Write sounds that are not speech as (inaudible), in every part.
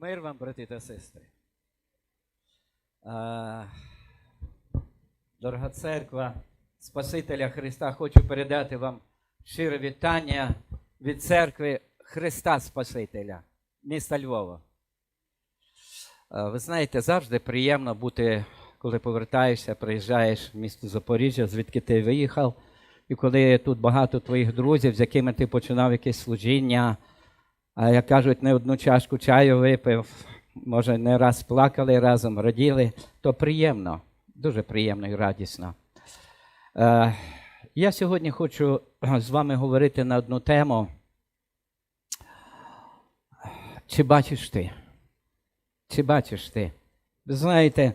Мир вам, брати та сестри. Дорога церква, Спасителя Христа, хочу передати вам щире вітання від церкви Христа Спасителя, міста Львова. Ви знаєте, завжди приємно бути, коли повертаєшся, приїжджаєш в місто Запоріжжя, звідки ти виїхав, і коли тут багато твоїх друзів, з якими ти починав якесь служіння. А як кажуть, не одну чашку чаю випив, може, не раз плакали разом, раділи, то приємно, дуже приємно і радісно. Е, я сьогодні хочу з вами говорити на одну тему. Чи бачиш ти? Чи бачиш ти? Ви знаєте,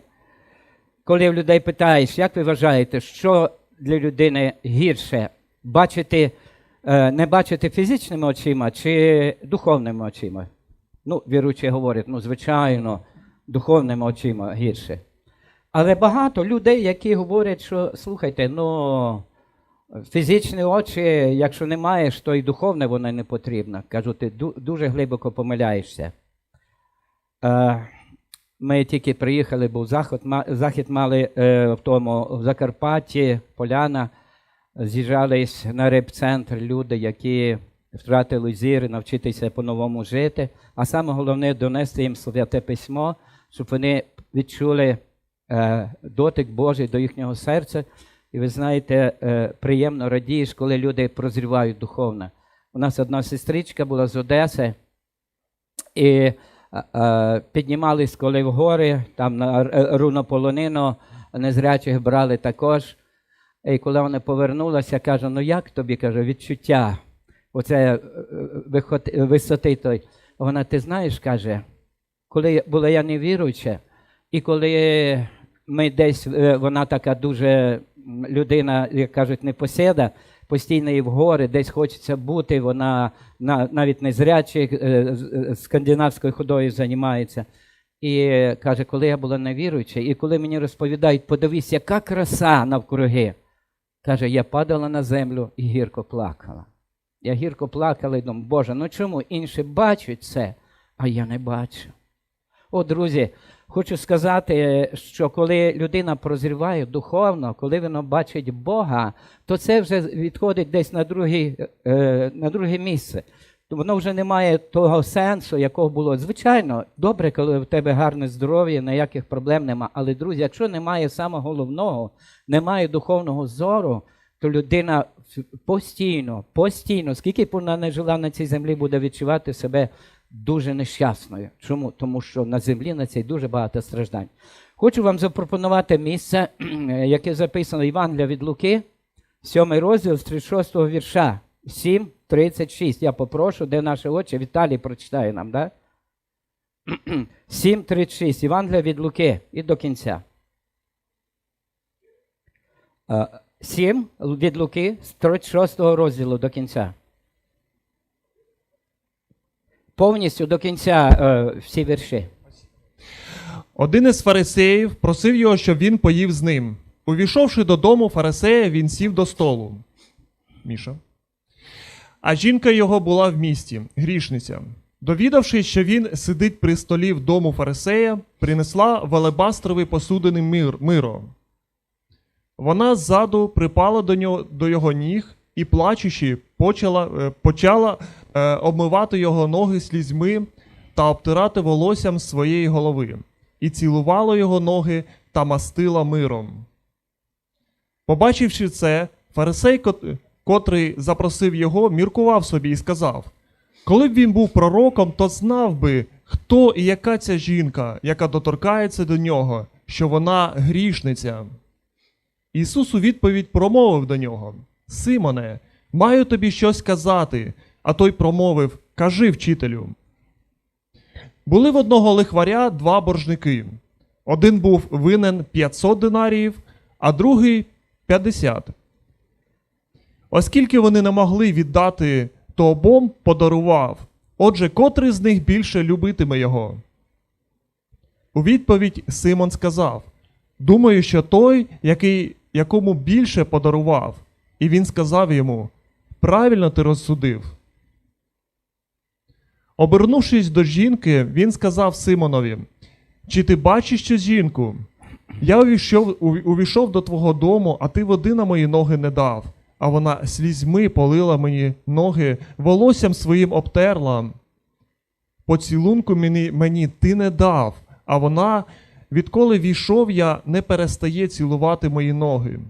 коли в людей питаєш, як ви вважаєте, що для людини гірше бачити, не бачити фізичними очима чи духовними очима? Ну, віруючі говорять, ну, звичайно, духовними очима гірше. Але багато людей, які говорять, що слухайте, ну фізичні очі, якщо не маєш, то і духовне воно не потрібно. Кажу, ти дуже глибоко помиляєшся. Е, ми тільки приїхали, був захід, захід мали е, в тому в Закарпатті, Поляна. З'їжджались на реп-центр люди, які втратили зір, навчитися по-новому жити. А саме головне донести їм святе письмо, щоб вони відчули е, дотик Божий до їхнього серця. І ви знаєте, е, приємно радієш, коли люди прозрівають духовно. У нас одна сестричка була з Одеси, і е, піднімались коли в гори, там на рунополонину незрячих брали також. І коли вона повернулася, каже: ну як тобі каже, відчуття, оце е, висоти той. Вона, ти знаєш, каже, коли була я невіруюча, і коли ми десь, е, вона така дуже людина, як кажуть, непоседа, постійно і в гори, десь хочеться бути, вона на, навіть не зрячий, е, скандинавською ходою займається. І каже, коли я була невіруюча, і коли мені розповідають, подивись, яка краса навкруги. Каже, я падала на землю і гірко плакала. Я гірко плакала і думаю, Боже, ну чому інші бачать це, а я не бачу. О, друзі, хочу сказати, що коли людина прозріває духовно, коли вона бачить Бога, то це вже відходить десь на, другий, е, на друге місце. Воно вже не має того сенсу, якого було. Звичайно, добре, коли в тебе гарне здоров'я, ніяких проблем нема. Але, друзі, якщо немає самого головного, немає духовного зору, то людина постійно, постійно, скільки б вона не жила на цій землі, буде відчувати себе дуже нещасною. Чому? Тому що на землі на цій дуже багато страждань. Хочу вам запропонувати місце, (clears throat) яке записано Євангелія від Луки, 7 розділ з 36 вірша. 7, 36. Я попрошу, де наші очі, Віталій прочитає нам, да? 7, 36. Євангелія від Луки і до кінця. Е, 7 від Луки з 36 розділу до кінця. Повністю до кінця е, всі вірші. Один із фарисеїв просив його, щоб він поїв з ним. Увійшовши додому фарисея, він сів до столу. Міша. А жінка його була в місті, грішниця. Довідавшись, що він сидить при столі в дому фарисея, принесла в алебастровий посудений мир, миро. Вона ззаду припала до, нього, до його ніг і, плачучи, почала, е, почала е, обмивати його ноги слізьми та обтирати волоссям своєї голови, і цілувала його ноги та мастила миром. Побачивши це, фарисей, котрий запросив його, міркував собі і сказав: Коли б він був пророком, то знав би, хто і яка ця жінка, яка доторкається до нього, що вона грішниця. Ісус у відповідь промовив до нього: Симоне, маю тобі щось казати. А той промовив: Кажи вчителю. Були в одного лихваря два боржники. Один був винен 500 динаріїв, а другий 50. Оскільки вони не могли віддати, то обом подарував. Отже, котрий з них більше любитиме його? У відповідь Симон сказав: Думаю, що той, який, якому більше подарував. І він сказав йому: Правильно ти розсудив. Обернувшись до жінки, він сказав Симонові: Чи ти бачиш цю жінку? Я увійшов, увійшов до твого дому, а ти води на мої ноги не дав. А вона слізьми полила мені ноги, волоссям своїм обтерла. Поцілунку мені, мені ти не дав, а вона, відколи війшов я, не перестає цілувати мої ноги.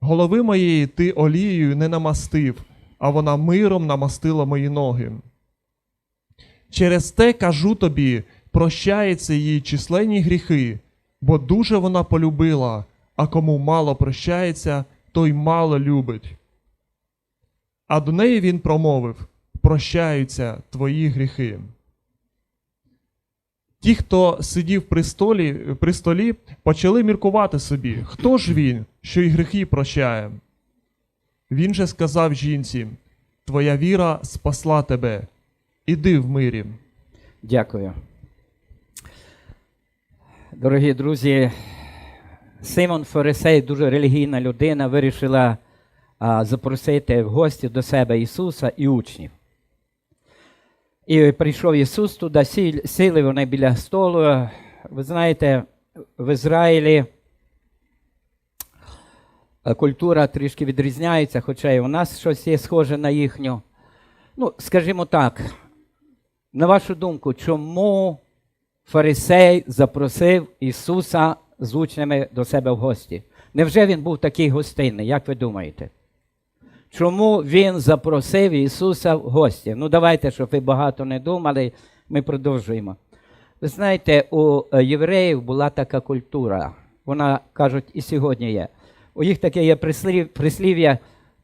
Голови моєї ти олією не намастив, а вона миром намастила мої ноги. Через те кажу тобі, прощаються її численні гріхи, бо дуже вона полюбила, а кому мало прощається, той мало любить. А до неї він промовив: Прощаються твої гріхи. Ті, хто сидів при столі, при столі, почали міркувати собі, хто ж він, що й гріхи прощає. Він же сказав жінці: Твоя віра спасла тебе, іди в мирі. Дякую. Дорогі друзі, Симон Фарисей, дуже релігійна людина, вирішила запросити в гості до себе Ісуса і учнів. І прийшов Ісус туди, сіли вони біля столу. Ви знаєте, в Ізраїлі е, культура трішки відрізняється, хоча і у нас щось є схоже на їхню. Ну, скажімо так, на вашу думку, чому фарисей запросив Ісуса з учнями до себе в гості? Невже він був такий гостинний, як ви думаєте? Чому він запросив Ісуса в гості? Ну, давайте, щоб ви багато не думали, ми продовжуємо. Ви знаєте, у е, євреїв була така культура. Вона, кажуть, і сьогодні є. У їх таке є прислів- прислів'я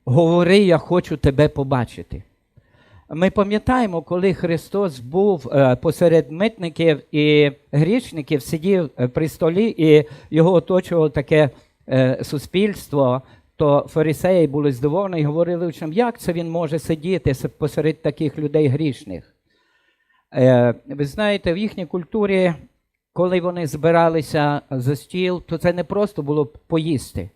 говори, я хочу тебе побачити. Ми пам'ятаємо, коли Христос був е, посеред митників і грішників, сидів е, при столі, і його оточувало таке е, суспільство, то фарисеї були здивовані і говорили учням, як це він може сидіти посеред таких людей грішних. Ви знаєте, в їхній культурі, коли вони збиралися за стіл, то це не просто було поїсти.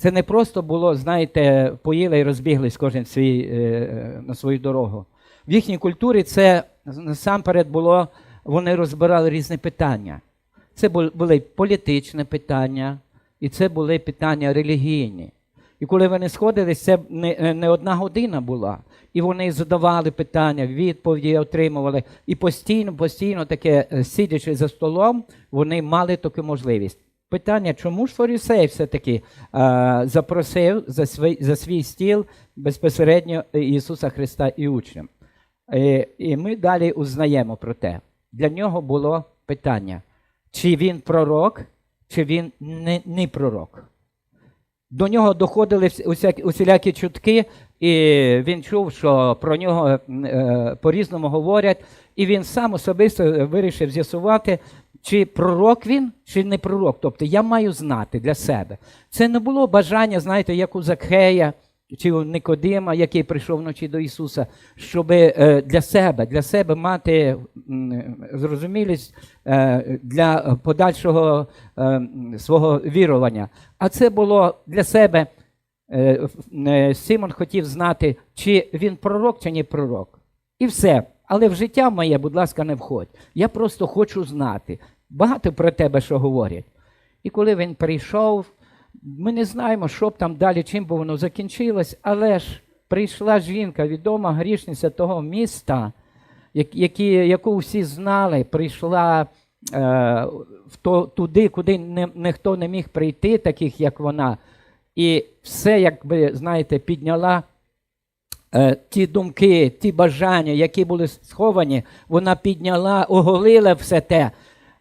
Це не просто було, знаєте, поїли і розбіглись кожен свій, е, на свою дорогу. В їхній культурі це насамперед було, вони розбирали різні питання. Це були політичні питання, і це були питання релігійні. І коли вони сходились, це не, не одна година була. І вони задавали питання, відповіді отримували. І постійно, постійно таке, е, сидячи за столом, вони мали таку можливість. Питання, чому ж фарисей все-таки е, запросив за свій, за свій стіл безпосередньо Ісуса Христа і учням? Е, і ми далі узнаємо про те. Для нього було питання, чи він пророк, чи він не, не пророк. До нього доходили усякі, усілякі чутки, і він чув, що про нього е, по-різному говорять, і він сам особисто вирішив з'ясувати, чи пророк він, чи не пророк. Тобто я маю знати для себе. Це не було бажання, знаєте, як у Закхея чи у Никодима, який прийшов вночі до Ісуса, щоб для себе, для себе мати зрозумілість е, для подальшого е, свого вірування. А це було для себе. е, е, Симон хотів знати, чи він пророк, чи не пророк. І все. Але в життя моє, будь ласка, не входь. Я просто хочу знати. Багато про тебе що говорять. І коли він прийшов, ми не знаємо, що б там далі, чим би воно закінчилось, але ж прийшла жінка, відома грішниця того міста, які, яку всі знали, прийшла е, в то, туди, куди не, ніхто не міг прийти, таких як вона. І все, якби, знаєте, підняла ті думки, ті бажання, які були сховані, вона підняла, оголила все те,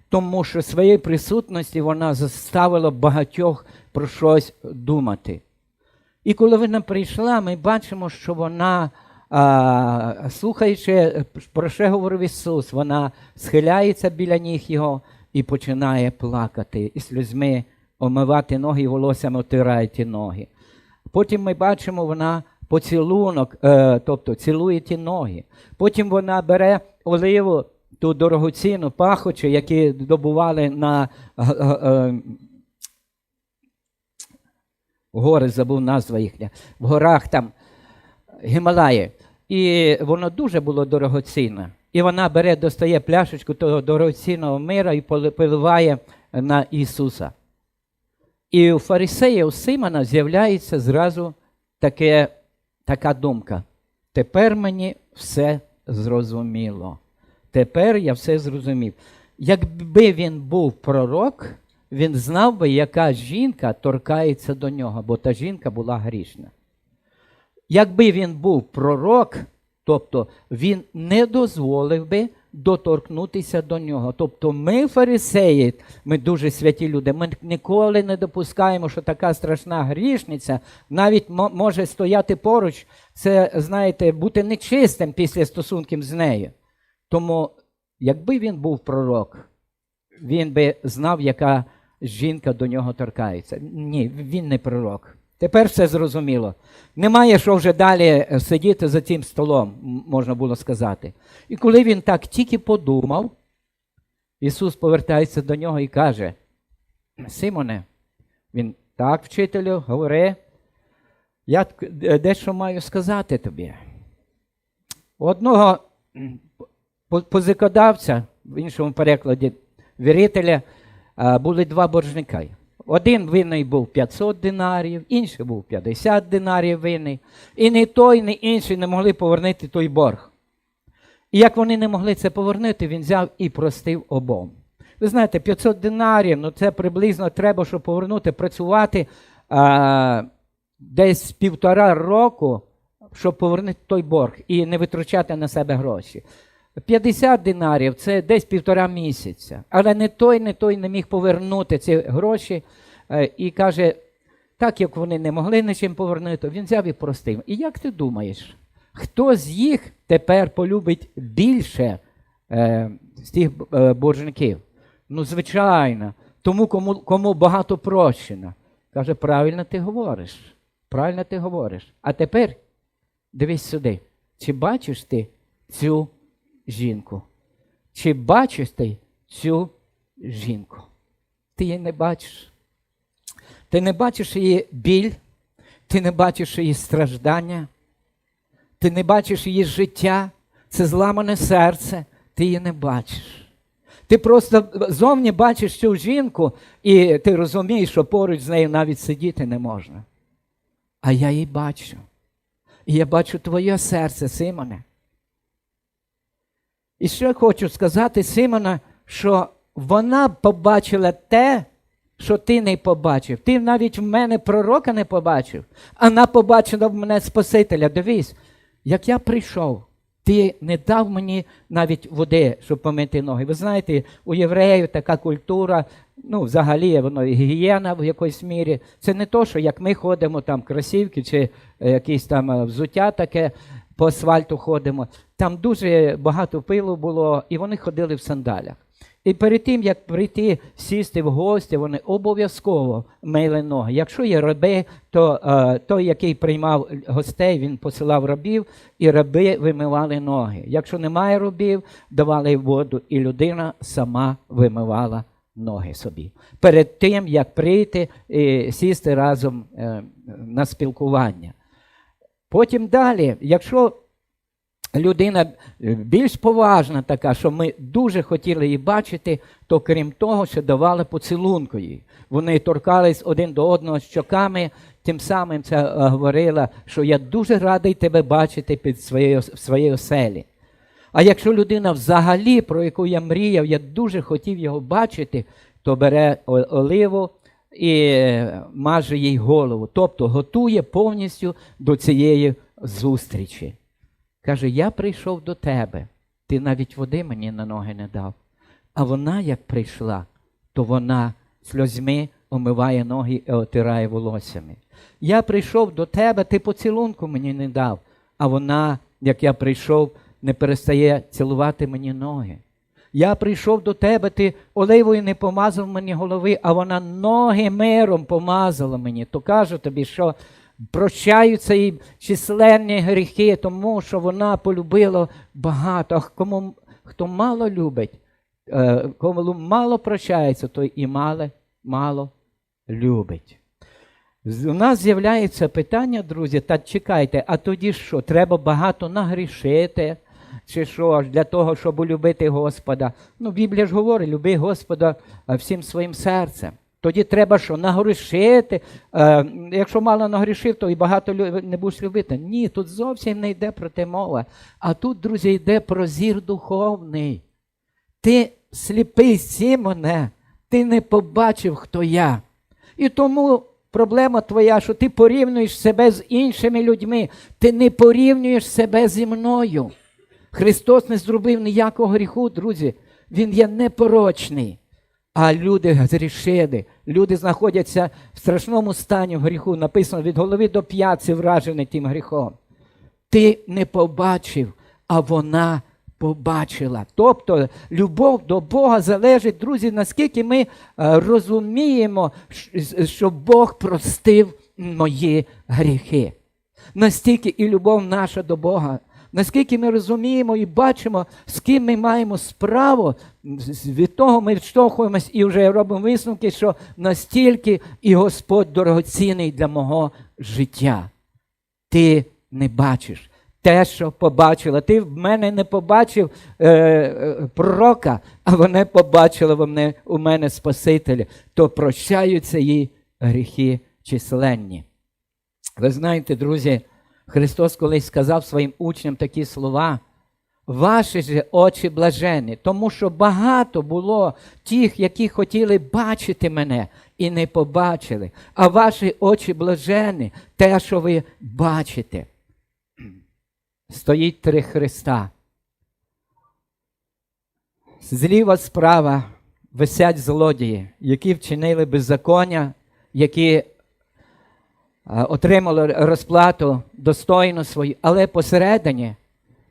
тому що своєю присутності вона заставила багатьох про щось думати. І коли вона прийшла, ми бачимо, що вона, а, слухаючи, про що говорив Ісус, вона схиляється біля ніг Його і починає плакати, і сльозьми омивати ноги, і волоссям отирає ті ноги. Потім ми бачимо, вона поцілунок, е, тобто цілує ті ноги. Потім вона бере оливу, ту дорогоцінну пахочі, які добували на е, е, гори, забув назва їхня, в горах там Гімалаї. і воно дуже було дорогоцінне. І вона бере, достає пляшечку того дорогоцінного мира і поли- поливає на Ісуса. І у фарисея у Симона з'являється зразу таке, така думка. Тепер мені все зрозуміло. Тепер я все зрозумів. Якби він був пророк, він знав би, яка жінка торкається до нього, бо та жінка була грішна. Якби він був пророк, тобто він не дозволив би доторкнутися до нього. Тобто ми, фарисеї, ми дуже святі люди, ми ніколи не допускаємо, що така страшна грішниця навіть може стояти поруч, це, знаєте, бути нечистим після стосунків з нею. Тому, якби він був пророк, він би знав, яка жінка до нього торкається. Ні, він не пророк. Тепер все зрозуміло. Немає що вже далі е, сидіти за цим столом, можна було сказати. І коли він так тільки подумав, Ісус повертається до нього і каже: Симоне, він так, вчителю, говори, я е, дещо маю сказати тобі. У одного позикодавця, в іншому перекладі вірителя, були два боржника. Один винний був 500 динарів, інший був 50 динарів винний. І ні той, ні інший не могли повернути той борг. І як вони не могли це повернути, він взяв і простив обом. Ви знаєте, 500 динарів, ну це приблизно треба, щоб повернути, працювати а, десь півтора року, щоб повернути той борг і не витрачати на себе гроші. 50 динарів це десь півтора місяця. Але не той, не той не міг повернути ці гроші. Е, І каже, так як вони не могли нічим повернути, він взяв і простив. І як ти думаєш, хто з їх тепер полюбить більше е, з тих е, боржників? Ну, звичайно, тому, кому, кому багато прощено. Каже, правильно ти говориш. Правильно ти говориш. А тепер дивись сюди. Чи бачиш ти цю жінку? Чи бачиш ти цю жінку? Ти її не бачиш. Ти не бачиш її біль, ти не бачиш її страждання, ти не бачиш її життя, це зламане серце, ти її не бачиш. Ти просто зовні бачиш цю жінку, і ти розумієш, що поруч з нею навіть сидіти не можна. А я її бачу. І я бачу твоє серце, Симоне. І ще хочу сказати, Симона, що вона побачила те, що ти не побачив. Ти навіть в мене пророка не побачив, вона побачила в мене Спасителя. Дивись, як я прийшов, ти не дав мені навіть води, щоб помити ноги. Ви знаєте, у євреїв така культура, ну, взагалі, воно і гігієна в якоїсь мірі. Це не то, що як ми ходимо там кросівки чи е, якісь там е, взуття таке, по асфальту ходимо. Там дуже багато пилу було, і вони ходили в сандалях. І перед тим, як прийти сісти в гості, вони обов'язково мили ноги. Якщо є раби, то е, той, який приймав гостей, він посилав рабів, і раби вимивали ноги. Якщо немає рабів, давали воду, і людина сама вимивала ноги собі. Перед тим, як прийти і сісти разом е, на спілкування. Потім далі, якщо людина більш поважна така, що ми дуже хотіли її бачити, то крім того, ще давали поцілунку їй. Вони торкались один до одного щоками, тим самим це е, говорила, що я дуже радий тебе бачити під своєю, в своїй оселі. А якщо людина взагалі, про яку я мріяв, я дуже хотів його бачити, то бере оливу і е, маже їй голову, тобто готує повністю до цієї зустрічі. Каже: Я прийшов до тебе, ти навіть води мені на ноги не дав. А вона, як прийшла, то вона сльозьми омиває ноги і отирає волоссями. Я прийшов до тебе, ти поцілунку мені не дав, а вона, як я прийшов, не перестає цілувати мені ноги. Я прийшов до тебе, ти оливою не помазав мені голови, а вона ноги миром помазала мені. То кажу тобі, що прощаються їй численні гріхи, тому що вона полюбила багато. А кому хто мало любить, е, кому мало прощається, той і мале, мало любить. У нас з'являється питання, друзі, та чекайте, а тоді що? Треба багато нагрішити, чи що ж, для того, щоб улюбити Господа. Ну, Біблія ж говорить, люби Господа е, всім своїм серцем. Тоді треба що? Нагрішити. Е, якщо мало нагрішив, то і багато не будеш любити. Ні, тут зовсім не йде про те мова. А тут, друзі, йде про зір духовний. Ти сліпий Сімоне, ти не побачив, хто я. І тому проблема твоя, що ти порівнюєш себе з іншими людьми, ти не порівнюєш себе зі мною. Христос не зробив ніякого гріху, друзі. Він є непорочний. А люди зрішили, люди знаходяться в страшному стані в гріху. Написано від голови до п'ятці вражений тим гріхом. Ти не побачив, а вона побачила. Тобто любов до Бога залежить, друзі, наскільки ми е, розуміємо, що Бог простив мої гріхи. Настільки і любов наша до Бога. Наскільки ми розуміємо і бачимо, з ким ми маємо справу, від того ми відштовхуємось і вже робимо висновки, що настільки і Господь дорогоцінний для мого життя ти не бачиш. Те, що побачила. Ти в мене не побачив е, е, пророка, а вони побачили в мене, у мене Спасителя, то прощаються їй гріхи численні. Ви знаєте, друзі, Христос колись сказав своїм учням такі слова. Ваші же очі блажені, тому що багато було тих, які хотіли бачити мене і не побачили. А ваші очі блажені, те, що ви бачите. Стоїть три Христа. Зліва справа висять злодії, які вчинили беззаконня, які отримали розплату достойну свою, але посередині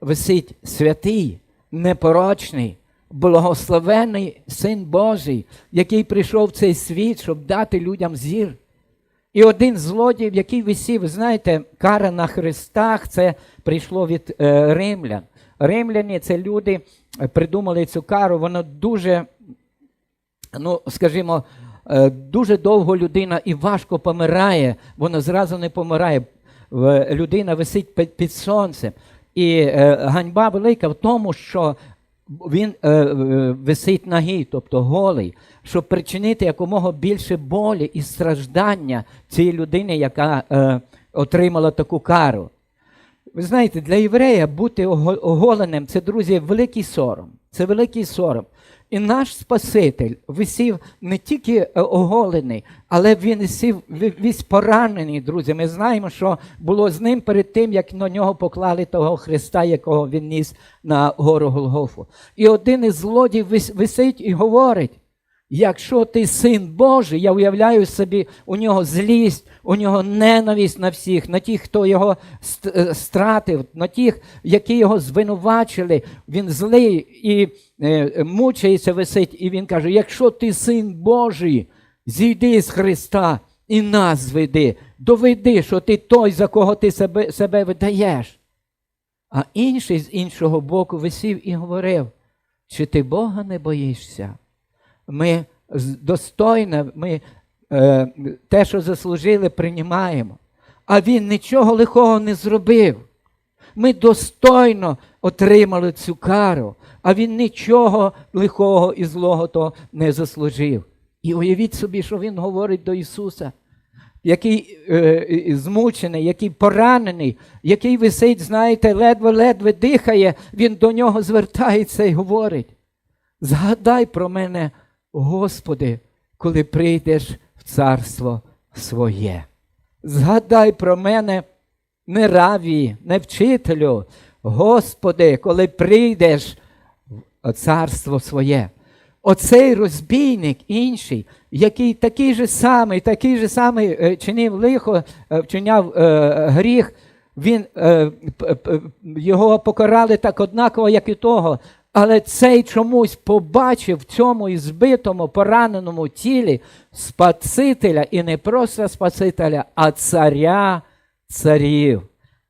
висить святий, непорочний, благословений Син Божий, який прийшов в цей світ, щоб дати людям зір. І один з злодіїв, який висів, ви знаєте, кара на хрестах, це прийшло від е, римлян. Римляні це люди е, придумали цю кару, воно дуже, ну, скажімо, дуже довго людина і важко помирає, воно зразу не помирає. Людина висить під, сонцем. І е, ганьба велика в тому, що він е, е, висить нагий, тобто голий, щоб причинити якомога більше болі і страждання цій людині, яка е, отримала таку кару. Ви знаєте, для єврея бути оголеним це, друзі, великий сором. Це великий сором. І наш Спаситель висів не тільки е, оголений, але він висів весь поранений, друзі. Ми знаємо, що було з ним перед тим, як на нього поклали того Христа, якого він ніс на гору Голгофу. І один із злодіїв висить і говорить: Якщо ти син Божий, я уявляю собі, у нього злість, у нього ненависть на всіх, на тих, хто його е, стратив, на тих, які його звинувачили. Він злий і е, мучається, висить, і він каже: якщо ти син Божий, зійди з Христа і нас зведи, доведи, що ти той, за кого ти себе, себе видаєш. А інший з іншого боку висів і говорив: чи ти Бога не боїшся? Ми достойно, ми е, те, що заслужили, приймаємо. А він нічого лихого не зробив. Ми достойно отримали цю кару, а він нічого лихого і злого то не заслужив. І уявіть собі, що він говорить до Ісуса, який е, змучений, який поранений, який висить, знаєте, ледве-ледве дихає, він до нього звертається і говорить. Згадай про мене, Господи, коли прийдеш в царство своє. Згадай про мене, не раві, не вчителю, Господи, коли прийдеш в царство своє. Оцей розбійник інший, який такий же самий, такий же самий е, чинив лихо, е, вчиняв е, гріх, він, його покарали так однаково, як і того. Але цей чомусь побачив в цьому і збитому, пораненому тілі Спасителя, і не просто Спасителя, а царя царів.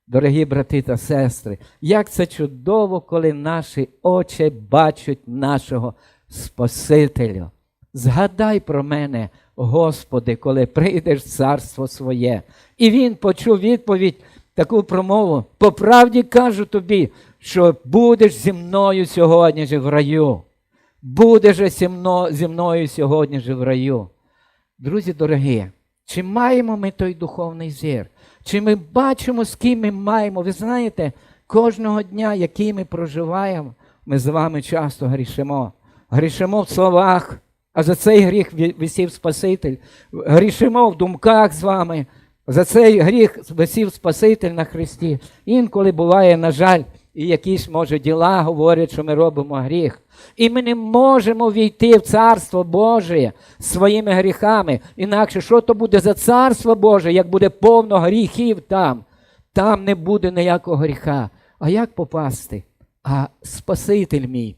Дорогі брати та сестри, як це чудово, коли наші очі бачать нашого Спасителя. Згадай про мене, Господи, коли прийдеш в царство своє. І він почув відповідь, таку промову. По правді кажу тобі, що будеш зі мною сьогодні ж в раю. Будеш зі мною сьогодні ж в раю. Друзі дорогі, чи маємо ми той духовний зір? Чи ми бачимо, з ким ми маємо? Ви знаєте, кожного дня, який ми проживаємо, ми з вами часто грішимо. Грішимо в словах, а за цей гріх висів Спаситель. Грішимо в думках з вами. За цей гріх висів Спаситель на Христі. Інколи буває, на жаль, і якісь, може, діла говорять, що ми робимо гріх. І ми не можемо війти в Царство Боже своїми гріхами. Інакше, що то буде за Царство Боже, як буде повно гріхів там? Там не буде ніякого гріха. А як попасти? А Спаситель мій.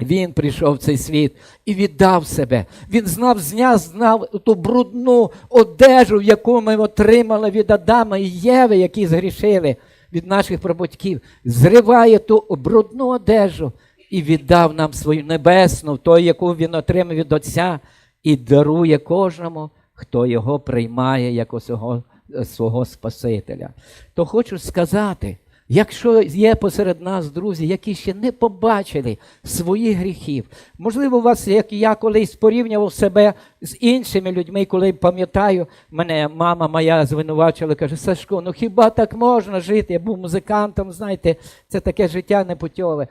Він прийшов в цей світ і віддав себе. Він знав, зняв, знав ту брудну одежу, яку ми отримали від Адама і Єви, які згрішили від наших прабатьків. Зриває ту брудну одежу і віддав нам свою небесну, той, яку він отримав від Отця, і дарує кожному, хто його приймає як свого, свого Спасителя. То хочу сказати, Якщо є посеред нас друзі, які ще не побачили своїх гріхів, можливо, у вас, як я колись порівнював себе з іншими людьми, коли пам'ятаю, мене мама моя звинувачила, каже, Сашко, ну хіба так можна жити? Я був музикантом, знаєте, це таке життя непутьове.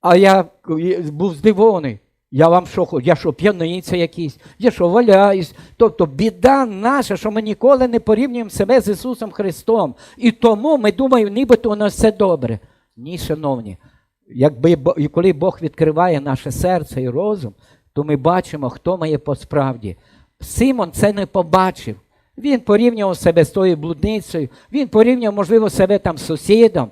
А я був здивований. Я вам що хочу? Я що, п'яниця якийсь? Я що, валяюсь? Тобто біда наша, що ми ніколи не порівнюємо себе з Ісусом Христом. І тому ми думаємо, нібито у нас все добре. Ні, шановні, якби коли Бог відкриває наше серце і розум, то ми бачимо, хто ми є по справді. Симон це не побачив. Він порівнював себе з тою блудницею, він порівнював, можливо, себе там з сусідом.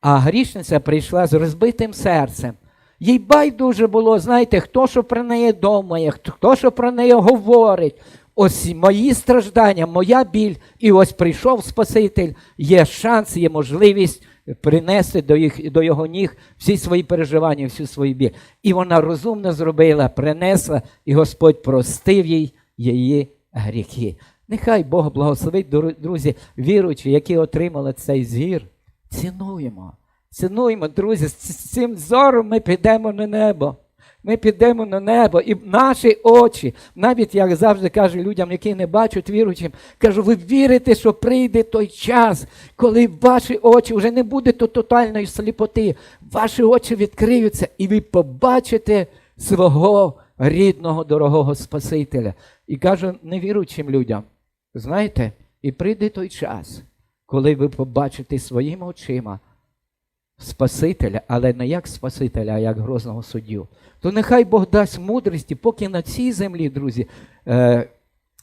А грішниця прийшла з розбитим серцем. Їй байдуже було, знаєте, хто що про неї думає, хто що про неї говорить. Ось мої страждання, моя біль, і ось прийшов Спаситель, є шанс, є можливість принести до, їх, до його ніг всі свої переживання, всю свою біль. І вона розумно зробила, принесла, і Господь простив їй її гріхи. Нехай Бог благословить, друзі, віруючі, які отримали цей зір. Цінуємо. Цінуємо, друзі, з цим зором ми підемо на небо. Ми підемо на небо, і наші очі, навіть я завжди кажу людям, які не бачать віруючим, кажу, ви вірите, що прийде той час, коли ваші очі вже не буде то тотальної сліпоти, ваші очі відкриються, і ви побачите свого рідного, дорогого Спасителя. І кажу невіруючим людям, знаєте, і прийде той час, коли ви побачите своїми очима Спасителя, але не як Спасителя, а як грозного суддю. То нехай Бог дасть мудрості, поки на цій землі, друзі, е,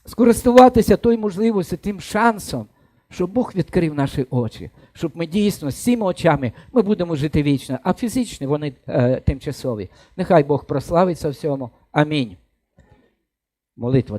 скористуватися тою можливістю, тим шансом, щоб Бог відкрив наші очі, щоб ми дійсно з цими очами ми будемо жити вічно, а фізичні вони е, тимчасові. Нехай Бог прославиться всьому. Амінь. Молитва.